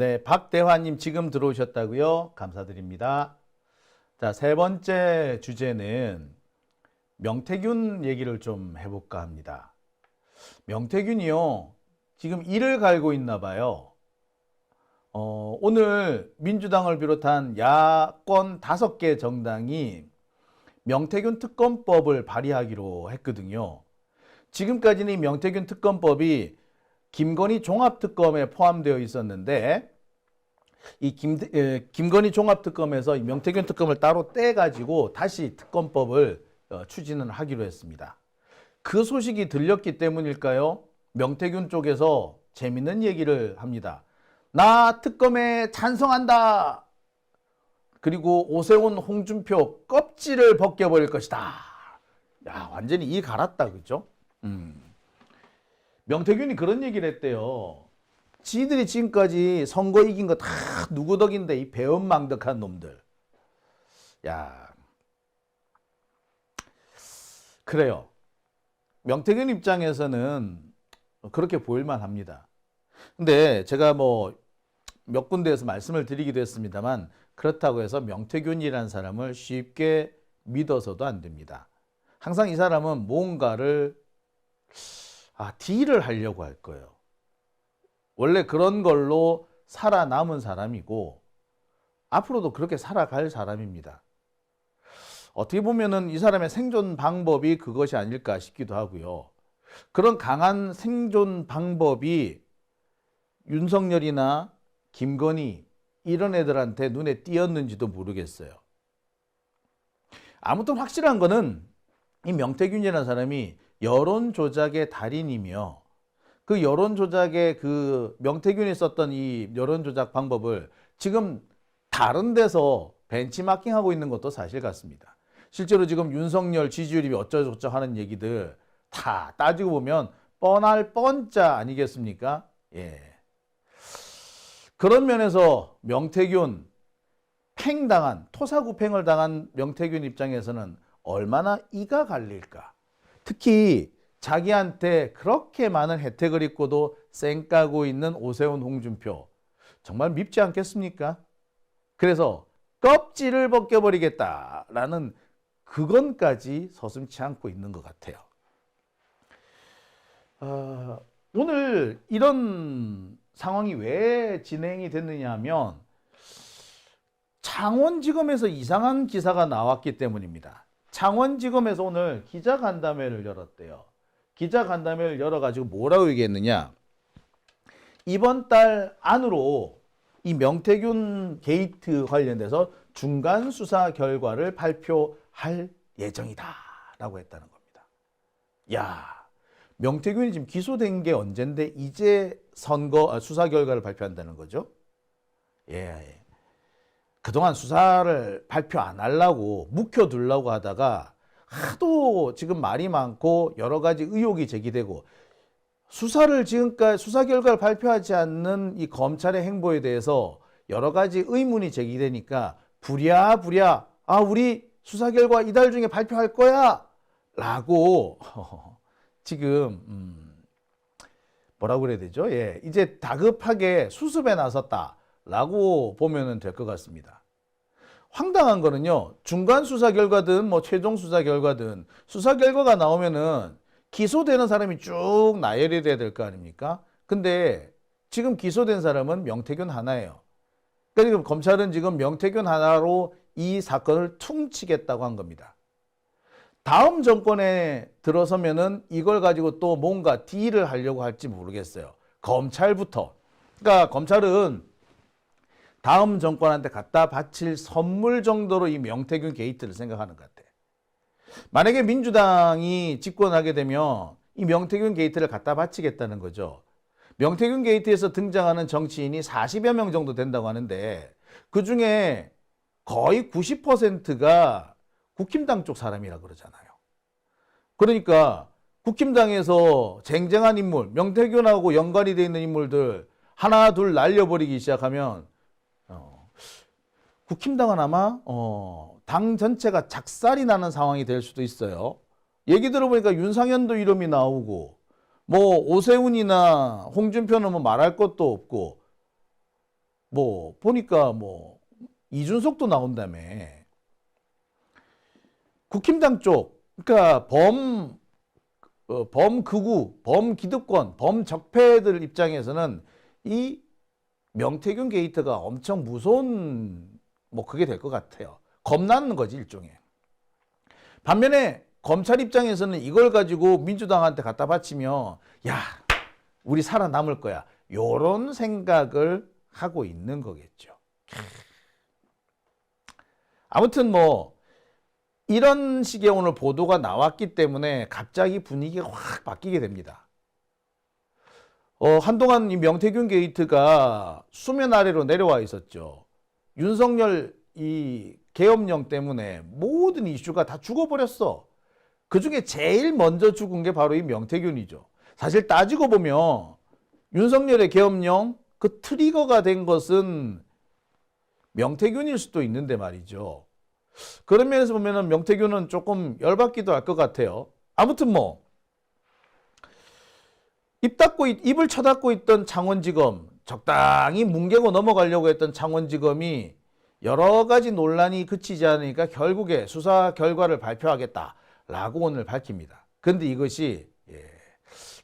네, 박대화님 지금 들어오셨다고요? 감사드립니다. 자, 세 번째 주제는 명태균 얘기를 좀 해볼까 합니다. 명태균이요, 지금 이를 갈고 있나 봐요. 어, 오늘 민주당을 비롯한 야권 다섯 개 정당이 명태균 특검법을 발의하기로 했거든요. 지금까지는 이 명태균 특검법이 김건희 종합특검에 포함되어 있었는데 이 김, 에, 김건희 종합특검에서 이 명태균 특검을 따로 떼가지고 다시 특검법을 어, 추진을 하기로 했습니다. 그 소식이 들렸기 때문일까요? 명태균 쪽에서 재밌는 얘기를 합니다. 나 특검에 찬성한다. 그리고 오세훈, 홍준표 껍질을 벗겨버릴 것이다. 야, 완전히 이 갈았다, 그죠? 음. 명태균이 그런 얘기를 했대요. 지들이 지금까지 선거 이긴 거 다 누구 덕인데 이 배은망덕한 놈들. 야. 그래요. 명태균 입장에서는 그렇게 보일만 합니다. 근데 제가 뭐 몇 군데에서 말씀을 드리기도 했습니다만 그렇다고 해서 명태균이라는 사람을 쉽게 믿어서도 안 됩니다. 항상 이 사람은 뭔가를 아, 딜을 하려고 할 거예요. 원래 그런 걸로 살아남은 사람이고 앞으로도 그렇게 살아갈 사람입니다. 어떻게 보면은 이 사람의 생존 방법이 그것이 아닐까 싶기도 하고요. 그런 강한 생존 방법이 윤석열이나 김건희 이런 애들한테 눈에 띄었는지도 모르겠어요. 아무튼 확실한 거는 이 명태균이라는 사람이 여론 조작의 달인이며 그 여론 조작의 그 명태균이 썼던 이 여론 조작 방법을 지금 다른 데서 벤치마킹하고 있는 것도 사실 같습니다. 실제로 지금 윤석열 지지율이 어쩌고저쩌고 하는 얘기들 다 따지고 보면 뻔할 뻔자 아니겠습니까? 예. 그런 면에서 명태균 팽당한 토사구팽을 당한 명태균 입장에서는 얼마나 이가 갈릴까? 특히 자기한테 그렇게 많은 혜택을 입고도 쌩까고 있는 오세훈 홍준표 정말 밉지 않겠습니까? 그래서 껍질을 벗겨버리겠다라는 그건까지 서슴치 않고 있는 것 같아요. 어, 오늘 이런 상황이 왜 진행이 됐느냐 하면 창원지검에서 이상한 기사가 나왔기 때문입니다. 창원지검에서 오늘 기자간담회를 열었대요. 기자간담회를 열어가지고 뭐라고 얘기했느냐. 이번 달 안으로 이 명태균 게이트 관련돼서 중간 수사 결과를 발표할 예정이다. 라고 했다는 겁니다. 야, 명태균이 지금 기소된 게 언젠데 이제 선거 아, 수사 결과를 발표한다는 거죠? 예. 예. 그동안 수사를 발표 안 하려고 묵혀두려고 하다가 하도 지금 말이 많고 여러 가지 의혹이 제기되고 수사를 지금까지 수사 결과를 발표하지 않는 이 검찰의 행보에 대해서 여러 가지 의문이 제기되니까 부랴부랴 아 우리 수사 결과 이달 중에 발표할 거야 라고 지금 음 뭐라고 그래야 되죠? 예 이제 다급하게 수습에 나섰다 라고 보면은 될것 같습니다. 황당한 거는요 중간 수사 결과든 뭐 최종 수사 결과든 수사 결과가 나오면은 기소되는 사람이 쭉 나열이 돼야 될 거 아닙니까? 근데 지금 기소된 사람은 명태균 하나예요. 그러니까 검찰은 지금 명태균 하나로 이 사건을 퉁치겠다고 한 겁니다. 다음 정권에 들어서면은 이걸 가지고 또 뭔가 딜을 하려고 할지 모르겠어요. 검찰부터. 그러니까 검찰은 다음 정권한테 갖다 바칠 선물 정도로 이 명태균 게이트를 생각하는 것 같아. 만약에 민주당이 집권하게 되면 이 명태균 게이트를 갖다 바치겠다는 거죠. 명태균 게이트에서 등장하는 정치인이 40여 명 정도 된다고 하는데 그 중에 거의 90%가 국힘당 쪽 사람이라 그러잖아요. 그러니까 국힘당에서 쟁쟁한 인물, 명태균하고 연관이 되어 있는 인물들 하나 둘 날려버리기 시작하면 어, 국힘당은 아마 어, 당 전체가 작살이 나는 상황이 될 수도 있어요. 얘기 들어보니까 윤상현도 이름이 나오고 뭐 오세훈이나 홍준표는 뭐 말할 것도 없고 뭐 보니까 뭐 이준석도 나온다며. 국힘당 쪽 그러니까 범 어, 범극우, 범기득권, 범적폐들 입장에서는 이 명태균 게이트가 엄청 무서운 뭐 그게 될 것 같아요. 겁나는 거지 일종의. 반면에 검찰 입장에서는 이걸 가지고 민주당한테 갖다 바치면 야 우리 살아남을 거야. 요런 생각을 하고 있는 거겠죠. 아무튼 뭐 이런 식의 오늘 보도가 나왔기 때문에 갑자기 분위기가 확 바뀌게 됩니다. 어, 한동안 이 명태균 게이트가 수면 아래로 내려와 있었죠. 윤석열 이 계엄령 때문에 모든 이슈가 다 죽어버렸어. 그 중에 제일 먼저 죽은 게 바로 이 명태균이죠. 사실 따지고 보면 윤석열의 계엄령 그 트리거가 된 것은 명태균일 수도 있는데 말이죠. 그런 면에서 보면은 명태균은 조금 열받기도 할 것 같아요. 아무튼 뭐, 입 닫고, 있- 입을 쳐닫고 있던 창원지검, 적당히 뭉개고 넘어가려고 했던 창원지검이 여러 가지 논란이 그치지 않으니까 결국에 수사 결과를 발표하겠다라고 오늘 밝힙니다. 근데 이것이 예,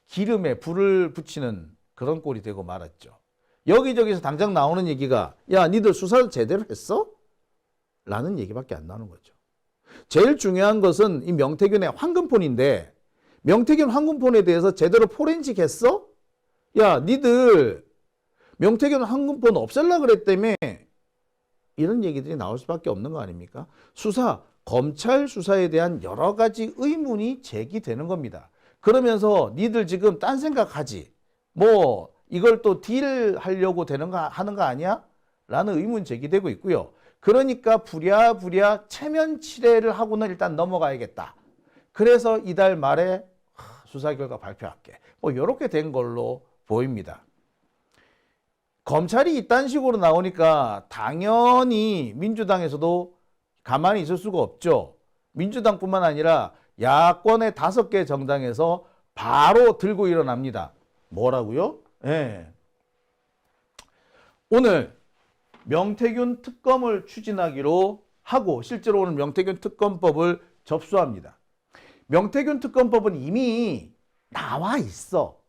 기름에 불을 붙이는 그런 꼴이 되고 말았죠. 여기저기서 당장 나오는 얘기가 야, 니들 수사 제대로 했어? 라는 얘기밖에 안 나오는 거죠. 제일 중요한 것은 이 명태균의 황금폰인데 명태균 황금폰에 대해서 제대로 포렌식 했어? 야, 니들 명태균 황금폰 없앨라 그랬다며 이런 얘기들이 나올 수밖에 없는 거 아닙니까? 수사, 검찰 수사에 대한 여러 가지 의문이 제기되는 겁니다. 그러면서 니들 지금 딴 생각하지? 뭐 이걸 또 딜 하려고 되는 거 하는 거 아니야? 라는 의문 제기되고 있고요. 그러니까 부랴부랴 체면 치레를 하고는 일단 넘어가야겠다. 그래서 이달 말에 하, 수사 결과 발표할게. 뭐 이렇게 된 걸로 보입니다. 검찰이 이딴 식으로 나오니까 당연히 민주당에서도 가만히 있을 수가 없죠. 민주당뿐만 아니라 야권의 다섯 개 정당에서 바로 들고 일어납니다. 뭐라고요? 예. 오늘 명태균 특검을 추진하기로 하고 실제로 오늘 명태균 특검법을 접수합니다. 명태균 특검법은 이미 나와 있어.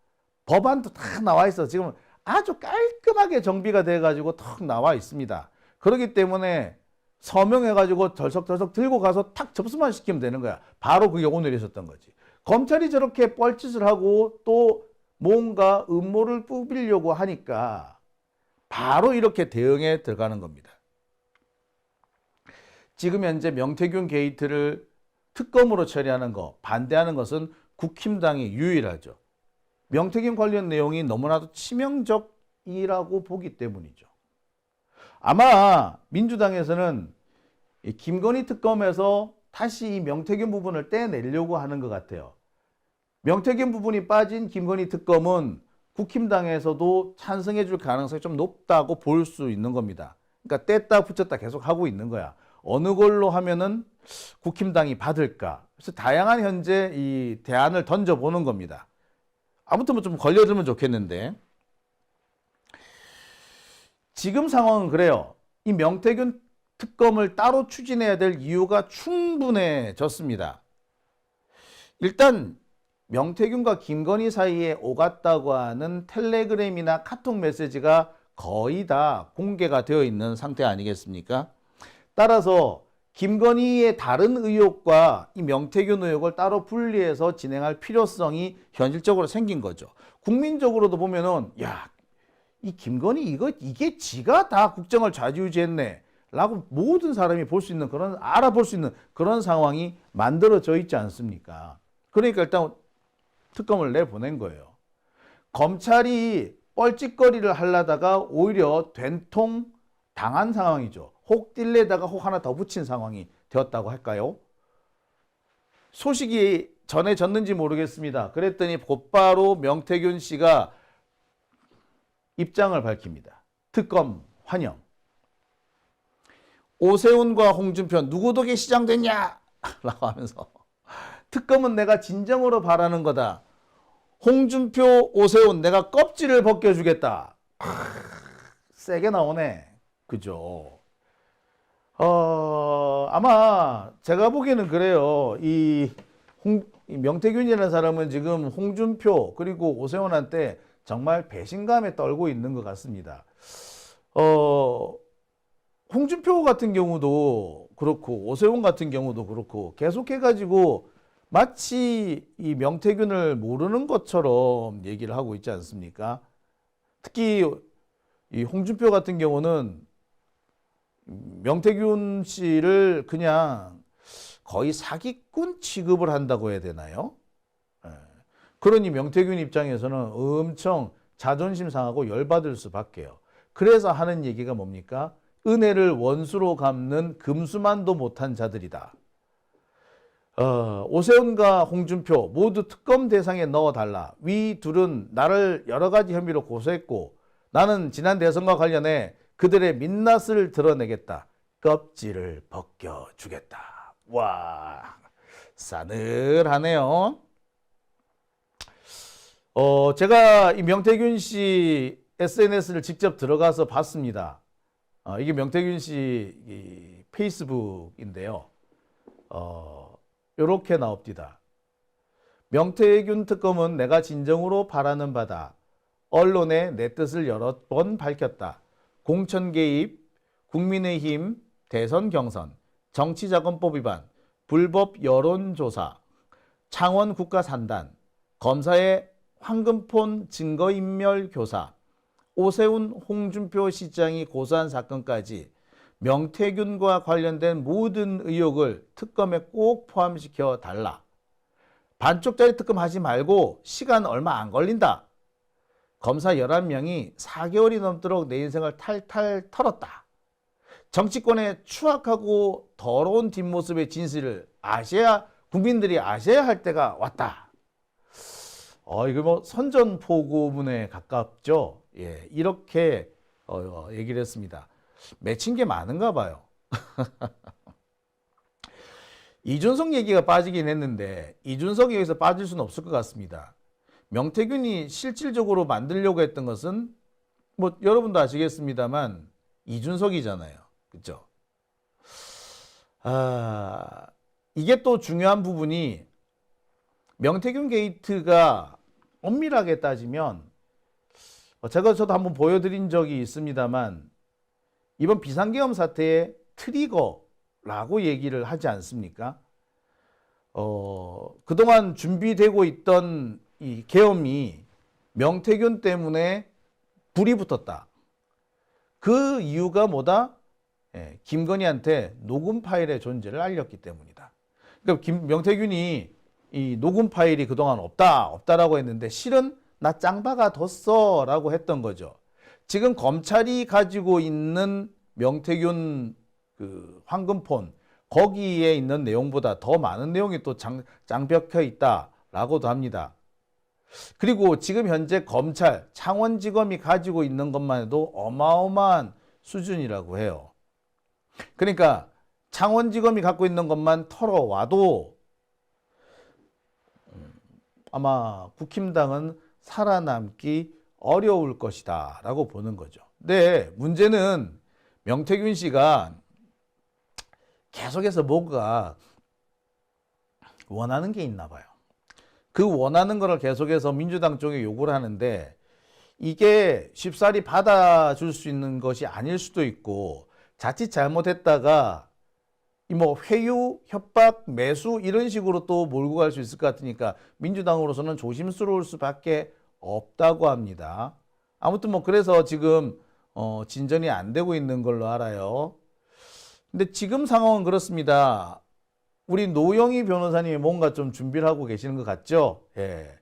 법안도 다 나와 있어. 지금 아주 깔끔하게 정비가 돼 가지고 턱 나와 있습니다. 그렇기 때문에 서명해 가지고 덜썩덜썩 들고 가서 탁 접수만 시키면 되는 거야. 바로 그게 오늘 있었던 거지. 검찰이 저렇게 뻘짓을 하고 또 뭔가 음모를 뿌리려고 하니까 바로 이렇게 대응에 들어가는 겁니다. 지금 현재 명태균 게이트를 특검으로 처리하는 거, 반대하는 것은 국힘당이 유일하죠. 명태균 관련 내용이 너무나도 치명적이라고 보기 때문이죠. 아마 민주당에서는 이 김건희 특검에서 다시 이 명태균 부분을 떼내려고 하는 것 같아요. 명태균 부분이 빠진 김건희 특검은 국힘당에서도 찬성해 줄 가능성이 좀 높다고 볼 수 있는 겁니다. 그러니까 뗐다 붙였다 계속 하고 있는 거야. 어느 걸로 하면은 국힘당이 받을까? 그래서 다양한 현재 이 대안을 던져보는 겁니다. 아무튼 뭐 좀 걸려들면 좋겠는데. 지금 상황은 그래요. 이 명태균 특검을 따로 추진해야 될 이유가 충분해졌습니다. 일단 명태균과 김건희 사이에 오갔다고 하는 텔레그램이나 카톡 메시지가 거의 다 공개가 되어 있는 상태 아니겠습니까? 따라서 김건희의 다른 의혹과 이 명태균 의혹을 따로 분리해서 진행할 필요성이 현실적으로 생긴 거죠. 국민적으로도 보면은 야, 이 김건희 이거 이게 지가 다 국정을 좌지우지했네. 라고 모든 사람이 볼 수 있는 그런 알아볼 수 있는 그런 상황이 만들어져 있지 않습니까? 그러니까 일단 특검을 내보낸 거예요. 검찰이 뻘짓거리를 하려다가 오히려 된통 당한 상황이죠. 혹 딜레다가 혹 하나 더 붙인 상황이 되었다고 할까요? 소식이 전해졌는지 모르겠습니다. 그랬더니 곧바로 명태균 씨가 입장을 밝힙니다. 특검 환영. 오세훈과 홍준표 누구 덕에 시장됐냐? 라고 하면서 특검은 내가 진정으로 바라는 거다. 홍준표, 오세훈 내가 껍질을 벗겨주겠다. 세게 나오네. 그죠? 어, 아마 제가 보기에는 그래요. 이, 홍, 이 명태균이라는 사람은 지금 홍준표 그리고 오세훈한테 정말 배신감에 떨고 있는 것 같습니다. 어, 홍준표 같은 경우도 그렇고 오세훈 같은 경우도 그렇고 계속해가지고 마치 이 명태균을 모르는 것처럼 얘기를 하고 있지 않습니까? 특히 이 홍준표 같은 경우는 명태균 씨를 그냥 거의 사기꾼 취급을 한다고 해야 되나요? 예. 그러니 명태균 입장에서는 엄청 자존심 상하고 열받을 수밖에요. 그래서 하는 얘기가 뭡니까? 은혜를 원수로 갚는 금수만도 못한 자들이다. 어, 오세훈과 홍준표 모두 특검 대상에 넣어달라. 위 둘은 나를 여러 가지 혐의로 고소했고 나는 지난 대선과 관련해 그들의 민낯을 드러내겠다. 껍질을 벗겨주겠다. 와, 싸늘하네요. 어, 제가 이 명태균 씨 SNS를 직접 들어가서 봤습니다. 어, 이게 명태균 씨이 페이스북인데요. 어, 요렇게 나옵니다. 명태균 특검은 내가 진정으로 바라는 바다. 언론에 내 뜻을 여러 번 밝혔다. 공천 개입, 국민의힘 대선 경선, 정치자금법 위반, 불법 여론조사, 창원 국가산단, 검사의 황금폰 증거인멸 교사, 오세훈 홍준표 시장이 고소한 사건까지 명태균과 관련된 모든 의혹을 특검에 꼭 포함시켜 달라. 반쪽짜리 특검 하지 말고 시간 얼마 안 걸린다. 검사 11명이 4개월이 넘도록 내 인생을 탈탈 털었다. 정치권의 추악하고 더러운 뒷모습의 진실을 아셔야 국민들이 아셔야 할 때가 왔다. 어, 이거 뭐 선전포고문에 가깝죠. 예, 이렇게 어, 어, 얘기를 했습니다. 맺힌 게 많은가 봐요. 이준석 얘기가 빠지긴 했는데 이준석이 여기서 빠질 수는 없을 것 같습니다. 명태균이 실질적으로 만들려고 했던 것은 뭐 여러분도 아시겠습니다만 이준석이잖아요. 그렇죠? 아, 이게 또 중요한 부분이 명태균 게이트가 엄밀하게 따지면 어, 제가 저도 한번 보여드린 적이 있습니다만 이번 비상계엄 사태의 트리거라고 얘기를 하지 않습니까? 어, 그동안 준비되고 있던 이 계엄이 명태균 때문에 불이 붙었다. 그 이유가 뭐다? 예, 김건희한테 녹음 파일의 존재를 알렸기 때문이다. 그러니까 김, 명태균이 이 녹음 파일이 그동안 없다, 없다라고 했는데 실은 나 짱바가 뒀어 라고 했던 거죠. 지금 검찰이 가지고 있는 명태균 그 황금폰 거기에 있는 내용보다 더 많은 내용이 또 장, 장벽혀 있다라고도 합니다. 그리고 지금 현재 검찰 창원지검이 가지고 있는 것만 해도 어마어마한 수준이라고 해요. 그러니까 창원지검이 갖고 있는 것만 털어와도 음, 아마 국힘당은 살아남기 어려울 것이다 라고 보는 거죠. 근데 문제는 명태균 씨가 계속해서 뭔가 원하는 게 있나 봐요. 그 원하는 거를 계속해서 민주당 쪽에 요구를 하는데 이게 쉽사리 받아줄 수 있는 것이 아닐 수도 있고 자칫 잘못했다가 이뭐 회유, 협박, 매수 이런 식으로 또 몰고 갈 수 있을 것 같으니까 민주당으로서는 조심스러울 수밖에 없다고 합니다. 아무튼 뭐 그래서 지금 어 진전이 안 되고 있는 걸로 알아요. 근데 지금 상황은 그렇습니다. 우리 노영희 변호사님이 뭔가 좀 준비를 하고 계시는 것 같죠? 예.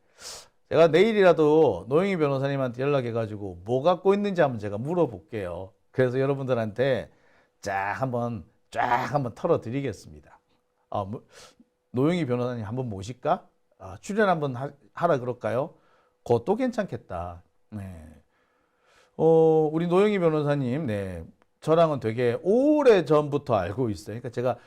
제가 내일이라도 노영희 변호사님한테 연락해가지고 뭐 갖고 있는지 한번 제가 물어볼게요. 그래서 여러분들한테 쫙 한번 쫙 한번 털어드리겠습니다. 아, 뭐, 노영희 변호사님 한번 모실까? 아, 출연 한번 하, 하라 그럴까요? 그것도 괜찮겠다. 네. 어, 우리 노영희 변호사님, 네. 저랑은 되게 오래 전부터 알고 있어요. 그러니까 제가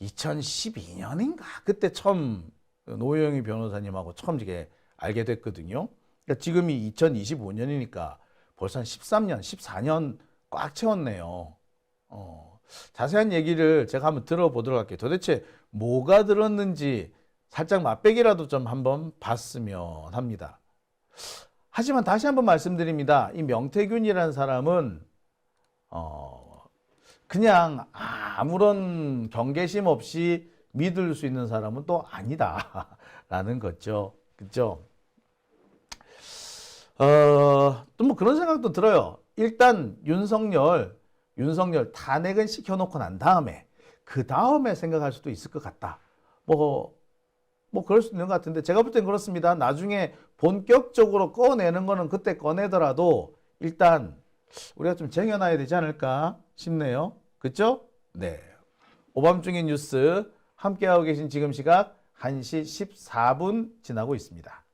2012년인가 그때 처음 노영희 변호사님하고 처음 이게 알게 됐거든요. 그러니까 지금이 2025년이니까 벌써 한 13년, 14년 꽉 채웠네요. 어, 자세한 얘기를 제가 한번 들어보도록 할게요. 도대체 뭐가 들었는지 살짝 맛배기라도 좀 한번 봤으면 합니다. 하지만 다시 한번 말씀드립니다. 이 명태균이라는 사람은 어, 그냥 아무런 경계심 없이 믿을 수 있는 사람은 또 아니다라는 거죠. 그죠? 어, 또 뭐 그런 생각도 들어요. 일단 윤석열, 윤석열 탄핵은 시켜놓고 난 다음에 그 다음에 생각할 수도 있을 것 같다. 뭐, 뭐 그럴 수 있는 것 같은데 제가 볼 땐 그렇습니다. 나중에 본격적으로 꺼내는 거는 그때 꺼내더라도 일단 우리가 좀 쟁여놔야 되지 않을까 싶네요. 그죠? 네. 오밤중의 뉴스 함께하고 계신 지금 시각 1시 14분 지나고 있습니다.